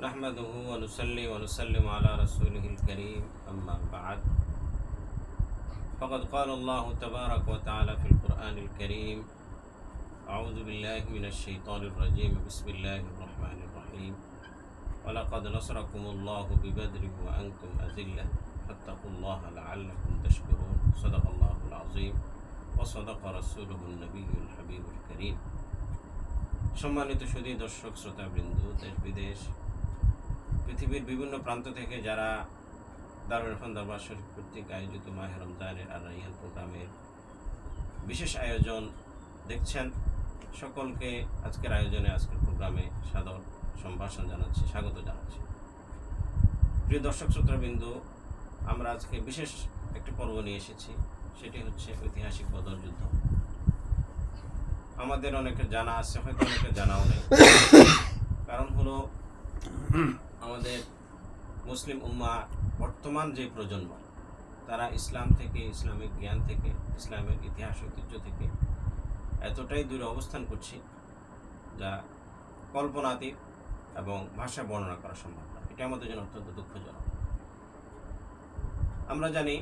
نحمده ونصلي ونسلم على رسوله الكريم أما بعد فقد قال الله تبارك وتعالى في القرآن الكريم أعوذ بالله من الشيطان الرجيم بسم الله الرحمن الرحيم ولقد نصركم الله ببدر وأنتم أذلة فاتقوا الله لعلكم تشكرون صدق الله العظيم وصدق رسوله النبي الحبيب الكريم সম্মানিত সুদী দর্শক শ্রোতাবৃন্দ দেশ বিদেশ পৃথিবীর বিভিন্ন প্রান্ত থেকে যারা দারুল ইরফান দরবার শরীফ কর্তৃক আয়োজিত মাহে রমজানের আর রাইহান প্রোগ্রামের বিশেষ আয়োজন দেখছেন সকলকে আজকের আয়োজনে আজকের প্রোগ্রামে সাদর সম্ভাষণ জানাচ্ছি, স্বাগত জানাচ্ছি। প্রিয় দর্শক শ্রোতাবৃন্দ, আমরা আজকে বিশেষ একটি পর্ব নিয়ে এসেছি, সেটি হচ্ছে ঐতিহাসিক বদর যুদ্ধ। আমাদের অনেকের জানা আছে, হয়তো অনেকের জানাও নেই। কারণ হলো আমাদের মুসলিম উম্মা বর্তমান যে প্রজন্ম, তারা ইসলাম থেকে, ইসলামিক জ্ঞান থেকে, ইসলামের ইতিহাস, ঐতিহ্য থেকে এতটাই দূরে অবস্থান করছি যা কল্পনাতীত এবং ভাষা বর্ণনা করা সম্ভব না এটা আমাদের জন্য অত্যন্ত দুঃখজনক। আমরা জানি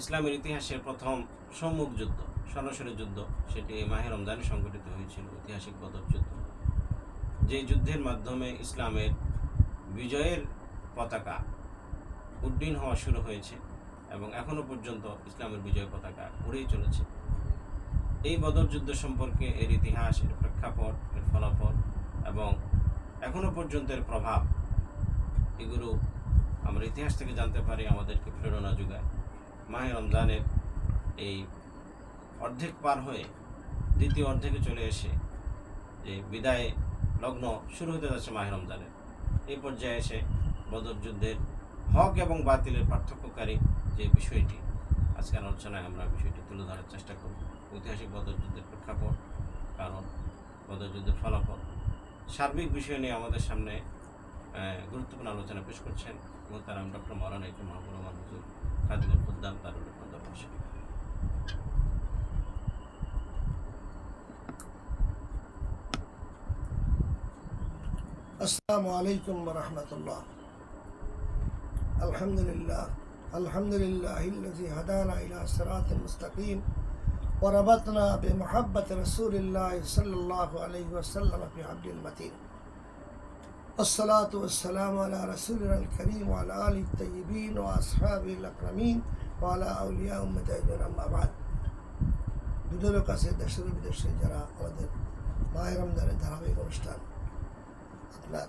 ইসলামের ইতিহাসের প্রথম সম্মুখ যুদ্ধ, সরাসরি যুদ্ধ, সেটি মাহে রমজানে সংগঠিত হয়েছিল, ঐতিহাসিক বদর যুদ্ধ। যে যুদ্ধের মাধ্যমে ইসলামের বিজয়ের পতাকা উড্ডীন হওয়া শুরু হয়েছে এবং এখনও পর্যন্ত ইসলামের বিজয় পতাকা উড়েই চলেছে। এই বদর যুদ্ধ সম্পর্কে এর ইতিহাস, এর প্রেক্ষাপট, এর ফলাফল এবং এখনও পর্যন্ত এর প্রভাব, এগুলো আমরা ইতিহাস থেকে জানতে পারি, আমাদেরকে প্রেরণা যোগায়। মাহে রমজানের এই অর্ধেক পার হয়ে দ্বিতীয় অর্ধেকে চলে এসে যে বিদায় লগ্ন শুরু হতে যাচ্ছে মাহে রমজানের। এই পর্যায়ে এসে বদর যুদ্ধের হক এবং বাতিলের পার্থক্যকারী যে বিষয়টি, আজকের আলোচনায় আমরা বিষয়টি তুলে ধরার চেষ্টা করব। ঐতিহাসিক বদর যুদ্ধের প্রেক্ষাপট, কারণ বদর যুদ্ধের ফলাফল সার্বিক বিষয় নিয়ে আমাদের সামনে গুরুত্বপূর্ণ আলোচনা পেশ করছেন মোহতারাম ডক্টর মৌলানা ইকু মাহবুর রহমান হুজুর, খাদিমুল খুদ্দাম দারুল السلام عليكم ورحمة الله الحمد لله الحمد لله الذي هدانا إلى صراط مستقيم وربطنا بمحبة رسول الله صلى الله عليه وسلم في عبد المتين الصلاة والسلام على رسولنا الكريم وعلى آله الطيبين وأصحابه الأكرمين وعلى أولياء أمة أجمعين أما بعد দুদলের কাছে দেশের বিদেশে যারা আমাদের মায়ের রমজানের ধারাবাহিক অনুষ্ঠান আপনার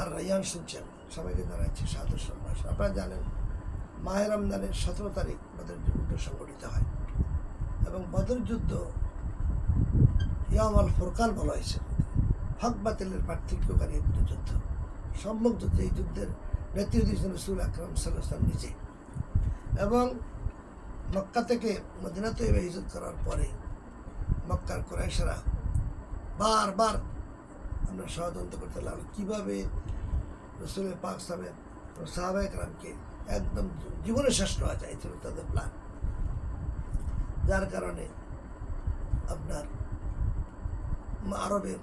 আর রায়ান শুনছেন সবাইকে জানাচ্ছি সাদর সম্ভাষ আপনারা জানেন মাহের রমজানের সতেরো তারিখ বদর যুদ্ধ সংগঠিত হয়। এবং বদর যুদ্ধ ইয়াম আল ফোরকান বলা হয়েছে। হক বাতিলের পার্থক্যকারী একটি যুদ্ধ। সম্মুখ যুদ্ধ, এই যুদ্ধের নেতৃত্ব দিয়েছেন রসুল আকরম সাল্লাম নিজে। এবং মক্কা থেকে মদিনা তৈবা হিজত করার পরে মক্কার কোরাইশরা বারবার আমরা ষড়যন্ত্র করতে লাগল কীভাবে রসুলের পাক সাহেব সাহাবাহ একরামকে একদম জীবনে শেষ করা যায় ছিল তাদের প্ল্যান যার কারণে আপনার আরবের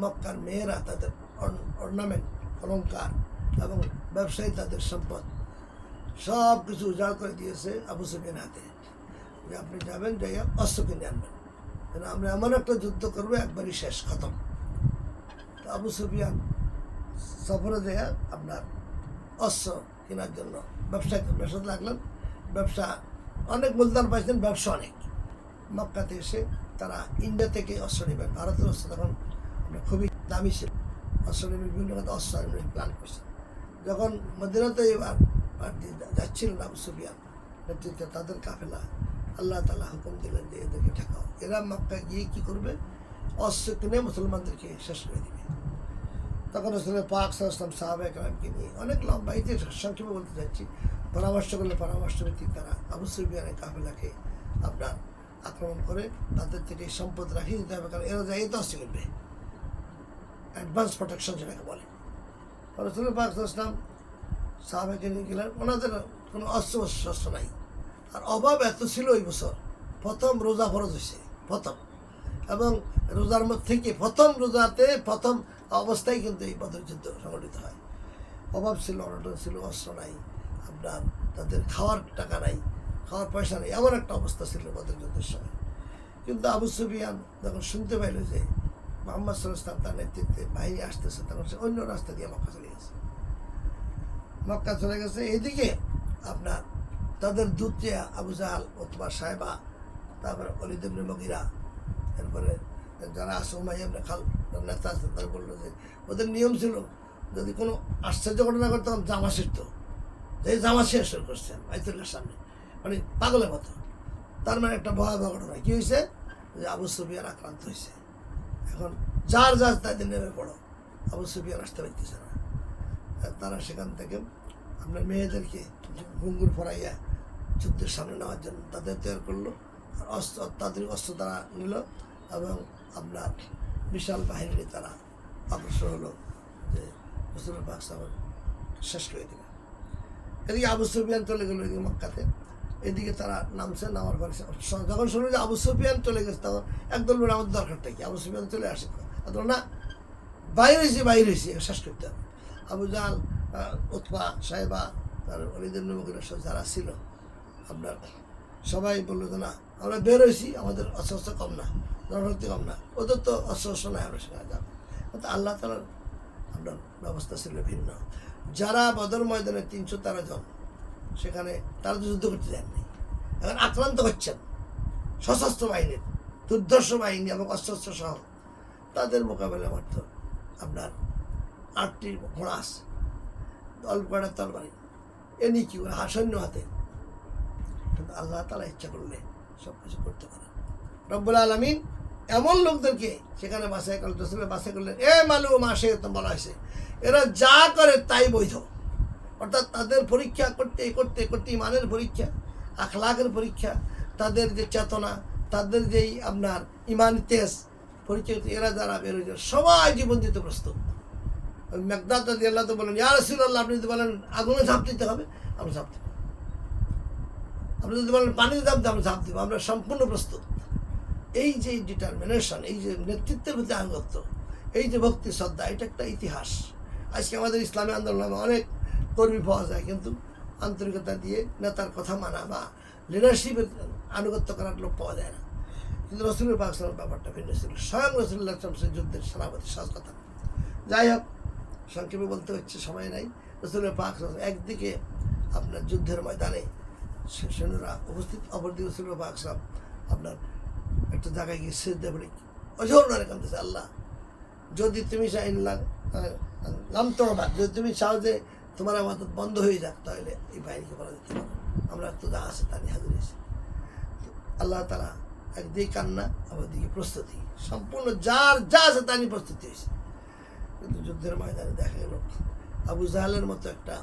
মক্কার মেয়েরা তাদের অর্নামেন্ট অলঙ্কার এবং ব্যবসায়ী তাদের সম্পদ সব কিছু উজাড় করে দিয়েছে আবু সুফিয়ান হাতে। যে আপনি যাবেন, যাইয়া অস্ত্র কিনে আনবেন। আমরা এমন একটা যুদ্ধ করব, একবারই শেষ, খতম। আবু সুফিয়ান সফরে দেয়া আপনার অস্ত্র কেনার জন্য ব্যবসা ব্যবসা লাগলেন। ব্যবসা অনেক মূলধন পাইছেন, ব্যবসা অনেক। মক্কাতে এসে তারা ইন্ডিয়া থেকে অস্ত্র নেবেন। ভারতের অস্ত্র তখন খুবই দামি ছিল। অস্ত্র বিভিন্ন কথা অস্ত্র প্ল্যান করছেন। যখন মদিনাতে এবার যাচ্ছিলেন আবু সুফিয়ান নেতৃত্বে তাদের কাফেলা, আল্লাহ তালা হুকুম দিলেন যে এদেরকে ঠেকাও। এরা মক্কা গিয়ে কী করবে? অস্ত্র কিনে মুসলমানদেরকে শেষ করে দিবে। তখন আসলে পাক সালাম সাহাবা একরামকে নিয়ে অনেক লম্বা ইতিহাস সংক্ষেপে বলতে চাচ্ছি, পরামর্শ করলে পরামর্শ ভিত্তিক তারা আবু সুফিয়ানের কাফেলাকে আপনার আক্রমণ করে তাদের থেকে সম্পদ রাখিয়ে দিতে হবে, কারণ এরা যাই অস্ত্র কিনবে অ্যাডভান্স প্রোটেকশন যেটাকে বলে। রসুল পাক সালাম সাহাবাকে নিয়ে গেলেন, ওনাদের কোনো অস্ত্র শস্ত্র নাই। আর অভাব এত ছিল ওই বছর, প্রথম রোজা ফরজ হয়েছে, প্রথম। এবং রোজার মধ্যে থেকে প্রথম রোজাতে প্রথম অবস্থায় কিন্তু এই বদর যুদ্ধ সংগঠিত হয়। অভাব ছিল, অনটন ছিল, অস্ত্র নাই আপনার তাদের খাওয়ার টাকা নাই, খাওয়ার পয়সা নেই, এমন একটা অবস্থা ছিল বদর যুদ্ধের সময়। কিন্তু আবু সুফিয়ান যখন শুনতে পাইল যে মোহাম্মদ সাল্লাম তার নেতৃত্বে বাহিনী আসতেছে, তখন সে অন্য রাস্তা দিয়ে মক্কা চলে গেছে। মক্কা চলে গেছে, এদিকে আপনার তাদের দূত আবু জাহাল অথবা সাহেবা, তারপরে অলিদেবনে মগিরা, এরপরে যারা উমাইয়াবনে খাল আছে, তারা বলল যে, ওদের নিয়ম ছিল, যদি কোনো আশ্চর্য ঘটনা করতো জামা শিখতো যে জামা শেষ শুরু করছে বাইতুল্লার সামনে। মানে পাগলের মতো। তার মানে একটা ভয়াবহ ঘটনা। কী হয়েছে যে আবু সুফিয়ান আক্রান্ত হয়েছে এখন যার যার তাদের নেমে পড়ো। আবু সুফিয়ান আসতে পারতেছে না। তারা সেখান থেকে আপনার মেয়েদেরকে ঘুঙ্গুর ফরাইয়া যুদ্ধের সামনে নেওয়ার জন্য তাদের তৈরি করল। আর অস্ত্র অত্যাধুনিক অস্ত্র তারা নিল এবং আপনার বিশাল বাহিনী তারা অগ্রসর হলো যে রসুল পাক শেষ করে দিল এদিকে আবু সুফিয়ান চলে গেলো এদিকে মক্কাতে। এদিকে তারা নামছে নামার পরে যখন শুনলো যে আবু সুফিয়ান চলে গেছে তখন একদল বলে আমাদের দরকারটা কি? আবু সুফিয়ান চলে আসে অথবা না বাইরে হয়েছে বাইরে হয়েছে শেষ করতে হবে। আবু আহ, উৎপা সাহেবা তার অলিদের সব যারা ছিল আপনার সবাই বলল যে না আমরা বের হয়েছি আমাদের অস্ত্র কম না। জনশক্তি কম না। ওদের তো অস্ত্র নাই, আমরা সেখানে যাব। কিন্তু আল্লাহ তালার আপনার ব্যবস্থা ছিল ভিন্ন। যারা বদর ময়দানে তিনশো তেরো জন, সেখানে তারা তো যুদ্ধ করতে যাননি এখন আক্রান্ত হচ্ছেন সশস্ত্র বাহিনীর, দুর্ধর্ষ বাহিনী এবং অস্ত্র সহ। তাদের মোকাবেলা মাত্র আপনার আটটি ঘোড়া আছে, অল্প কটা তরবারি। এ নিয়ে কি করে সৈন্য হাতে। কিন্তু আল্লাহ তালা ইচ্ছা করলে সব কিছু করতে পারে রব্বুল আলমিন এমন লোকদেরকে সেখানে বাসায় করলে, রসুলের বাসায় করলেন এ মালু মাসে তো বলা হয়েছে। এরা যা করে তাই বৈধ। অর্থাৎ তাদের পরীক্ষা করতে করতে করতে ইমানের পরীক্ষা, আখলাকের পরীক্ষা, তাদের যে চেতনা, তাদের যেই আপনার ইমান তেজ করতে এরা যারা বেরোয় সবাই জীবন দিতে প্রস্তুত। মেঘদাদ যদি আল্লাহ তো বলেন, ইয়া রসুল্লাহ আপনি যদি বলেন, আগুনে ঝাঁপ দিতে হবে, আমরা ঝাঁপ দেবো। আপনি যদি বলেন, পানিতে ঝাঁপ দিতে আমরা ঝাঁপ দেবো। আমরা সম্পূর্ণ প্রস্তুত। এই যে ডিটারমিনেশন এই যে নেতৃত্বের প্রতি আনুগত্য, এই যে ভক্তি, শ্রদ্ধা, এটা একটা ইতিহাস। আজকে আমাদের ইসলামী আন্দোলনে অনেক কর্মী পাওয়া যায়, কিন্তু আন্তরিকতা দিয়ে নেতার কথা মানা বা লিডারশিপের আনুগত্য করার লোক পাওয়া যায় না। কিন্তু রসুলের পাকসালাম ব্যাপারটা ভিন্ন ছিল। স্বয়ং রসুল্লাহ সে যুদ্ধের সেনাপতি সহজ কথা যাই হোক, সংক্ষেপে বলতে হচ্ছে, সময় নাই। রসুলের পাক একদিকে আপনার যুদ্ধের ময়দানে সৈন্যরা উপস্থিত, অপরদিকে রসুলের পাক আপনার একটা জায়গায় গিয়ে শেষ দেবে অজর নারে কান্দতেছে আল্লাহ, যদি তুমি চাই নাম তোমার যদি তুমি চাও যে তোমার আমাদের বন্ধ হয়ে যাক, তাহলে এই বাহিনীকে বলা যেতে পারো। আমরা তো যা আছে তা নিয়ে হাজির হয়েছি। আল্লাহ তারা একদিকে কান্না আবার দিকে প্রস্তুতি। সম্পূর্ণ যার যা আছে তা নিয়ে প্রস্তুতি হয়েছে। কিন্তু যুদ্ধের ময়দানে দেখা গেল, আবু জাহালের মতো একটা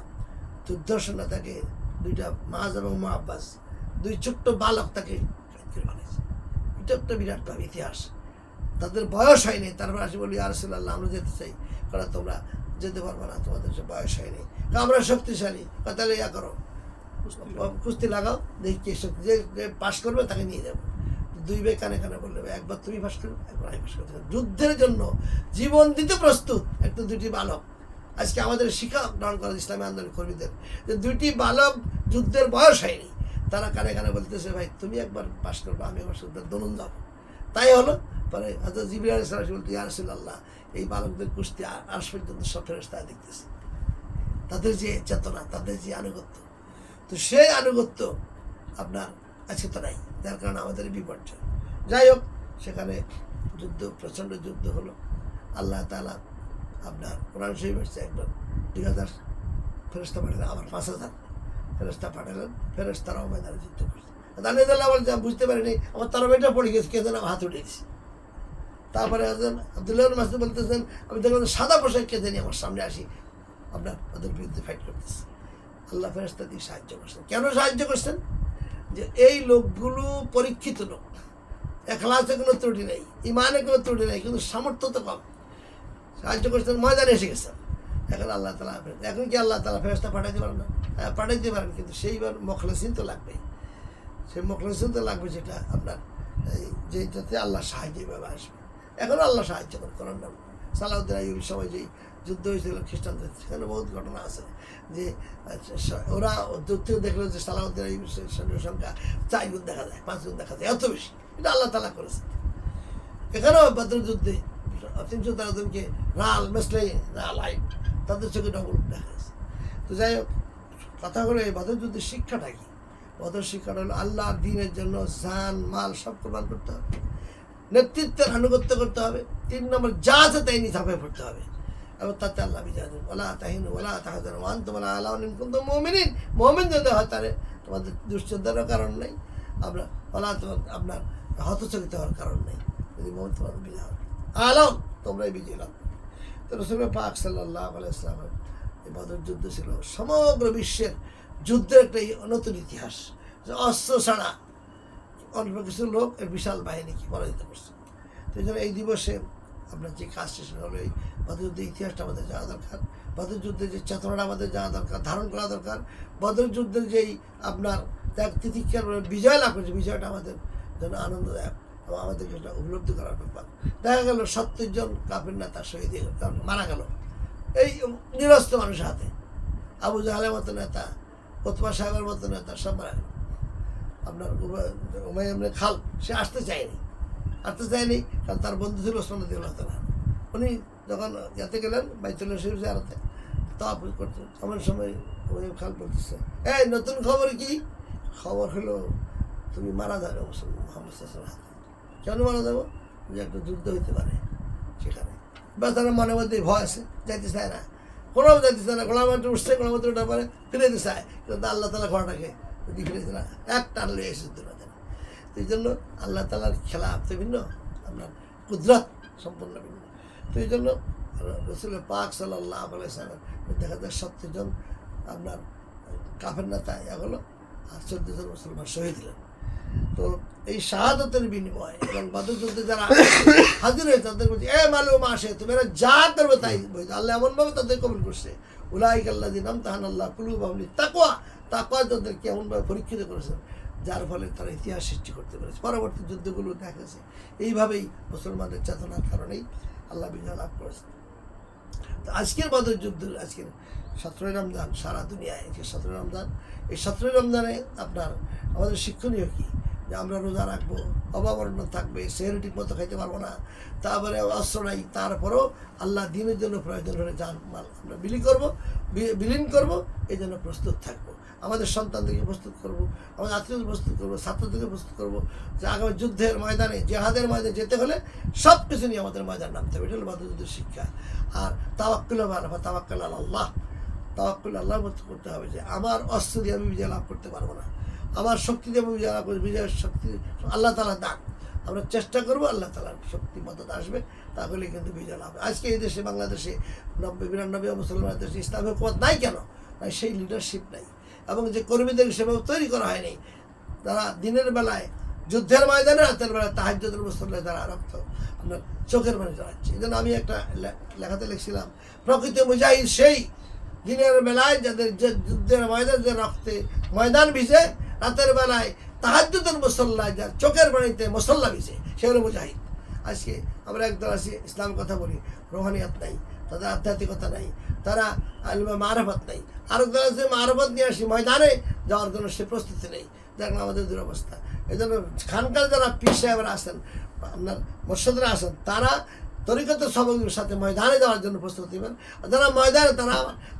দুর্দর্শ তাকে দুইটা মাজ এবং মা আব্বাস দুই ছোট্ট বালক তাকে বানিয়েছে একটা বিরাট ভাব ইতিহাস। তাদের বয়স হয়নি। তারপর আসি বলি আর আল্লাহ আমরা যেতে চাই। কারণ তোমরা যেতে পারবে না তোমাদের বয়স হয়নি। আমরা শক্তিশালী। তাহলে ইয়া করো কুস্তি লাগাও। দেখি কে শক্তি যে যে পাশ করবে তাকে নিয়ে যাব। দুই বে কানে কানে বললে একবার তুমি পাশ করবে একবার আমি পাশ করতে যুদ্ধের জন্য জীবন দিতে প্রস্তুত একটা দুটি বালক। আজকে আমাদের শিক্ষা গ্রহণ করা ইসলামী আন্দোলন কর্মীদের। যে দুইটি বালক যুদ্ধের বয়স হয়নি তারা কানে কানে বলতেছে, ভাই, তুমি একবার পাশ করবে, আমি একবার শুদ্ধ দনুন যাব। তাই হলো, পরে হয়তো জিবির আলী সালাম বলতে এই বালকদের কুস্তি আজ পর্যন্ত সব দেখতেছে। তাদের যে চেতনা, তাদের যে আনুগত্য। তো সেই আনুগত্য আপনার আজকে তো নাই, যার কারণে আমাদের বিপর্যয়। যাই হোক, সেখানে যুদ্ধ, প্রচণ্ড যুদ্ধ হলো। আল্লাহ তালা আপনার কোরআন শরীফ একবার দুই হাজার ফেরস্তা পাঠালেন, আবার পাঁচ হাজার। ফেরস্তা পাঠালেন ফেরস্তারাও ময়দানে যুদ্ধ করছে। দানিয়াল্লাহ বলছে আমি বুঝতে পারিনি আমার তরবারিটা পড়ে গেছে কে যেন হাত উঠেছি তারপরে আবদুল্লাহ মাসুদ বলতেছেন, আমি দেখলাম সাদা পোশাক কে জানি আমার সামনে আসি, আপনার ওদের বিরুদ্ধে ফাইট করতেছে। আল্লাহ ফেরস্তা দিয়ে সাহায্য করছেন। কেন সাহায্য করছেন? যে এই লোকগুলো পরীক্ষিত লোক। এখলাসে কোনো ত্রুটি নেই ইমানে কোনো ত্রুটি নেই, কিন্তু সামর্থ্য তো কম। সাহায্য করছেন, ময়দানে এসে গেছেন। এখন আল্লাহ তালা এখন কি আল্লাহ তালা ফেরস্তা পাঠাইতে পারেন না হ্যাঁ পাঠাইতে পারেন কিন্তু সেইবার মখলেসিন তো লাগবে সেই মখলেসিন তো লাগবে যেটা আপনার যেটাতে আল্লাহ সাহায্য এভাবে আসবে। এখন আল্লাহ সাহায্য করে করার নাম সালাউদ্দিন আইয়ুবের সময় যেই যুদ্ধ হয়েছিল খ্রিস্টানদের সেখানে বহুত ঘটনা আছে। যে আচ্ছা, ওরা দূর থেকে দেখল যে সালাউদ্দিন আইয়ুবের সৈ- সৈন্যের সংখ্যা চার গুণ দেখা যায় পাঁচ গুণ দেখা যায় এত বেশি। এটা আল্লাহ তালা করেছে। এখানেও বদর যুদ্ধে তিনশো তেরো রাল মেসলে রাল আইন তাদের চোখে ডবল দেখা গেছে। তো যাই হোক, কথা হলো এই বদর যুদ্ধের শিক্ষাটা কি? বদর শিক্ষাটা হলো আল্লাহ দিনের জন্য জান, মাল সব কোরবান করতে হবে। নেতৃত্বের আনুগত্য করতে হবে। তিন নম্বর, যা আছে তাই নিয়ে ঝাঁপে পড়তে হবে। এবং তাতে আল্লাহ বিজয় ওলা তাহিন ওলা তাহাদের ওয়ান তোমার আল্লাহ কিন্তু মমিনিন। মমিন যদি হয় তাহলে তোমাদের দুশ্চিন্তারও কারণ নেই। আমরা ওলা তোমার, আপনার হতচকিত হওয়ার কারণ নেই। যদি মমিন তোমাদের বিজয় হবে আলম তোমরাই বিজয়। তো পাক সাল্লাহ আলাইসলামের এই বদর যুদ্ধ ছিল। সমগ্র বিশ্বের যুদ্ধের একটা নতুন ইতিহাস, যে অস্ত্র ছাড়া অল্প কিছু লোক এর বিশাল বাহিনীকে পরাজিত করছে। তো এই দিবসে আপনার যে কাজটা সেটা হলো এই বদরযুদ্ধের ইতিহাসটা আমাদের জানা দরকার। বদর যুদ্ধের যে চেতনাটা আমাদের জানা দরকার, ধারণ করা দরকার। বদর যুদ্ধের যেই আপনার ত্যাগ তিতিক্ষার বিজয় লাভ করেছে, বিজয়টা আমাদের জন্য আনন্দদায়ক। এবং আমাদেরকে সেটা উপলব্ধি করার ব্যাপার দেখা গেল সত্তর জন কাপের নেতা শহীদ মারা গেল। এই নিরস্ত মানুষের হাতে আবু জাহালের মতো নেতা প্রতমা সাহেবের মতো নেতা সব মারা গেল। আপনার এমনি খাল, সে আসতে চায়নি। আসতে চায়নি কারণ তার বন্ধু ছিল ওসমান দিল না উনি যখন ইয়াতে গেলেন বাইতুল্লাহ শরীফ জারাতে তাপ করতে। এমন সময় উমাইম খাল বলতেছে, এই নতুন খবর কি? খবর হলো, তুমি মারা যাবে মুসলমান মোহাম্মদ ওয়াসাল্লাম। কেন মারা যাব? যে একটা যুদ্ধ হইতে পারে সেখানে। বা তার মনের মধ্যে ভয় আছে, যাইতে চায় না। কোনো যাইতে চায় না, গোলাম মাঠে উঠছে, গোলাম মাঠে ওঠার পরে ফিরে দিতে চায়। কিন্তু আল্লাহ তালা ঘোড়াটাকে ফিরে দিতে না, এক টান লয়ে এসে দিতে না তো এই জন্য আল্লাহ তালার খেলা তো ভিন্ন, আপনার কুদরত সম্পূর্ণ ভিন্ন। তো এই জন্য রসুল পাক সাল্লাহ আলাইসালাম দেখা যায় সত্তর জন আপনার কাফের নেতা এগুলো আর চোদ্দ জন মুসলমান শহীদ হলেন। তো এই শাহাদতের বিনিময় এবং বাদযুদ্ধে যারা হাজির হয়েছে তাদের বলছে, এ মালুম আসে এরা যা করবে তাই বলছে আল্লাহ এমনভাবে তাদের কবুল করছে। উলাইক আল্লাহ দিনাম তাহান আল্লাহ কুলু বাবলি তাকুয়া তাকুয়া তাদেরকে এমনভাবে পরীক্ষিত করেছেন যার ফলে তারা ইতিহাস সৃষ্টি করতে পেরেছে। পরবর্তী যুদ্ধগুলো দেখা গেছে। এইভাবেই মুসলমানদের চেতনার কারণেই আল্লাহ বিজয় লাভ করেছে তো আজকের বদর যুদ্ধ, আজকের সতেরোই রমজান, সারা দুনিয়ায় আজকে সতেরোই রমজান, এই সতেরোই রমজানে আপনার আমাদের শিক্ষণীয় কী? যে আমরা রোজা রাখব অবাবরণ থাকবে সেহরি ঠিক মতো খাইতে পারব না, তারপরে অস্ত্র নাই, তারপরেও আল্লাহ দিনের জন্য প্রয়োজন হলে যান মাল আমরা বিলি করব বিলীন করব, এই জন্য প্রস্তুত থাকব। আমাদের সন্তানদেরকে প্রস্তুত করব, আমাদের আত্মীয়দের প্রস্তুত করব ছাত্রদেরকে প্রস্তুত করব। যে আগামী যুদ্ধের ময়দানে, জেহাদের ময়দানে যেতে হলে সব কিছু নিয়ে আমাদের ময়দান নামতে হবে। এটা হলো বাদ্য যুদ্ধের শিক্ষা। আর তাওয়াক্কুল বা তাওয়াক্কুল আল্লাহ। তাওয়াক্কুল আল্লাহর মতো করতে হবে যে আমার অস্ত্র দিয়ে আমি বিজয় লাভ করতে পারব না। আমার শক্তি দিয়ে আমি বিজয় লাভ করব। বিজয়ের শক্তি, আল্লাহ তালা দান। আমরা চেষ্টা করব আল্লাহ তালার শক্তি, মদত আসবে তাহলে কিন্তু বিজয় লাভ। আজকে এই দেশে, বাংলাদেশে নব্বই, বিরানব্বই মুসলমান দেশে ইসলামের পথ নাই কেন? সেই লিডারশিপ নাই। এবং যে কর্মীদের সেভাবে তৈরি করা হয়নি, তারা দিনের বেলায় যুদ্ধের ময়দানে, রাতের বেলায় তাহাজ্যদের মুসল্লায় তারা রক্ত আপনার চোখের মানে জড়াচ্ছে এই আমি একটা লেখাতে লিখছিলাম, প্রকৃত মুজাহিদ সেই দিনের বেলায় যাদের যে যুদ্ধের ময়দান, যে রক্তে ময়দান ভিজে, রাতের বেলায় তাহাজ্যদের মুসল্লায় যার চোখের পানিতে মুসল্লা ভিজে, সে হলো মুজাহিদ। আজকে আমরা একদল আসি ইসলাম কথা বলি, রোহানিয়াত নাই, তাদের আধ্যাত্মিকতা নাই, তারা আলমা মারফত নাই। আর একদল আছে মারফত নিয়ে আসি, ময়দানে যাওয়ার জন্য সে প্রস্তুতি নেই। দেখলাম আমাদের দুরবস্থা। এই জন্য খানকার যারা পীর সাহেবরা আসেন আপনার মোর্শদরা আসেন তারা তরিকত সবকের সাথে ময়দানে যাওয়ার জন্য প্রস্তুত হবেন যারা ময়দানে, তারা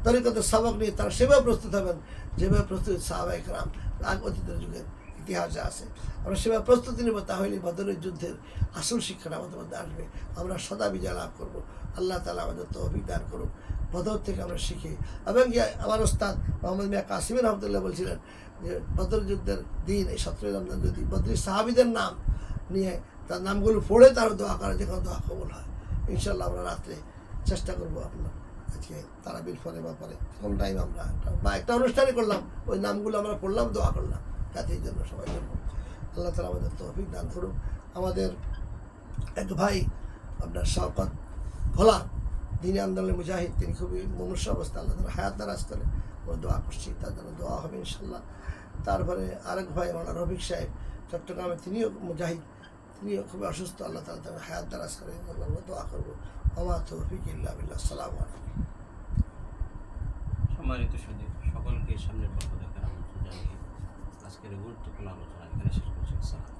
তরিকত সবক নিয়ে, তারা সেভাবে প্রস্তুত হবেন, যেভাবে প্রস্তুত সাহাবাহিক রাম অতীতের যুগের ইতিহাসে আছে। আমরা সেভাবে প্রস্তুতি নেব তাহলে বদরের যুদ্ধের আসল শিক্ষাটা আমাদের মধ্যে আসবে। আমরা সদা বিজয় লাভ করব। আল্লাহ তালা আমাদের তো অভিজ্ঞান করুক। বদর থেকে আমরা শিখি। এবং আমার ওস্তাদ মোহাম্মদ মিয়া কাসিমের রহমতুল্লাহ বলছিলেন যে, বদর যুদ্ধের দিন, এই সতেরোই রমজান যদি বদরি সাহাবিদের নাম নিয়ে তার নামগুলো পড়ে তার দোয়া করে যেখানে দোয়া কবল হয়। ইনশাল্লাহ আমরা রাত্রে চেষ্টা করব আপনার আজকে তারাবির ফলে বা পরে, কোন টাইম আমরা বা একটা অনুষ্ঠানই করলাম, ওই নামগুলো আমরা পড়লাম, দোয়া করলাম। জাতির জন্য সবাই জন্য। আল্লাহ তালা আমাদের তৌফিক দান করুক। আমাদের এক ভাই আপনার শওকত ভোলা দিনী আন্দোলনের মুজাহিদ, তিনি খুবই মনুষ্য অবস্থা, আল্লাহ হায়াত দারাজ করে। আমরা দোয়া করছি জন্য দোয়া হবে ইনশাল্লাহ তারপরে আরেক ভাই আমার রফিক সাহেব, চট্টগ্রামে তিনিও মুজাহিদ, তিনিও খুবই অসুস্থ, আল্লাহ তালা তার হায়াত দারাজ করে আমরা দোয়া করব। আমার তৌফিক ইল্লা বিল্লাহ। আসসালামু আলাইকুম। সম্মানিত সকলকে সামনের পক্ষ দেখার আমন্ত্রণ জানিয়ে আজকের গুরুত্বপূর্ণ আলোচনা এখানে শেষ করছি। আসসালাম